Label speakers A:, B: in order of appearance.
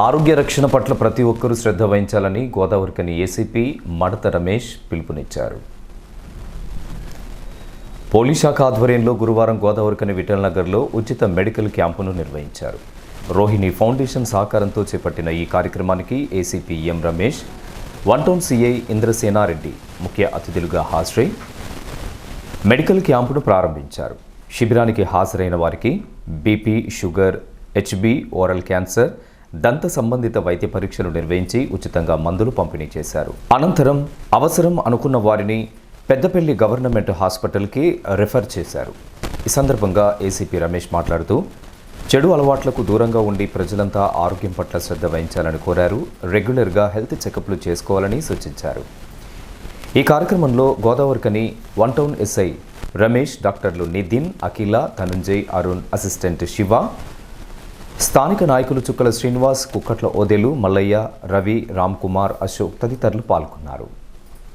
A: ఆరోగ్య రక్షణ పట్ల ప్రతి ఒక్కరూ శ్రద్ధ వహించాలని గోదావరికని ఏసీపీ మడత రమేష్ పిలుపునిచ్చారు. పోలీస్ శాఖ ఆధ్వర్యంలో గురువారం గోదావరికని విఠల్ నగర్లో ఉచిత మెడికల్ క్యాంపును నిర్వహించారు. రోహిణి ఫౌండేషన్ సహకారంతో చేపట్టిన ఈ కార్యక్రమానికి ACP M Ramesh one town CI Indrasena Reddy ముఖ్య అతిథులుగా హాజరై మెడికల్ క్యాంపును ప్రారంభించారు. శిబిరానికి హాజరైన వారికి BP sugar HB oral cancer దంత సంబంధిత వైద్య పరీక్షలు నిర్వహించి ఉచితంగా మందులు పంపిణీ చేశారు. అనంతరం అవసరం అనుకున్న వారిని పెద్దపల్లి గవర్నమెంట్ హాస్పిటల్కి రెఫర్ చేశారు. ఈ సందర్భంగా ఏసీపీ రమేష్ మాట్లాడుతూ చెడు అలవాట్లకు దూరంగా ఉండి ప్రజలంతా ఆరోగ్యం పట్ల శ్రద్ధ వహించాలని కోరారు. రెగ్యులర్గా హెల్త్ చెకప్లు చేసుకోవాలని సూచించారు. ఈ కార్యక్రమంలో Godavarikhani one town SI Ramesh డాక్టర్లు నితిన్ అఖిల ధనుంజయ్ అరుణ్ అసిస్టెంట్ శివ స్థానిక నాయకులు చుక్కల శ్రీనివాస్ కుక్కట్ల ఓదెలు మల్లయ్య రవి రామ్ కుమార్ అశోక్ తదితరులు పాల్గొన్నారు.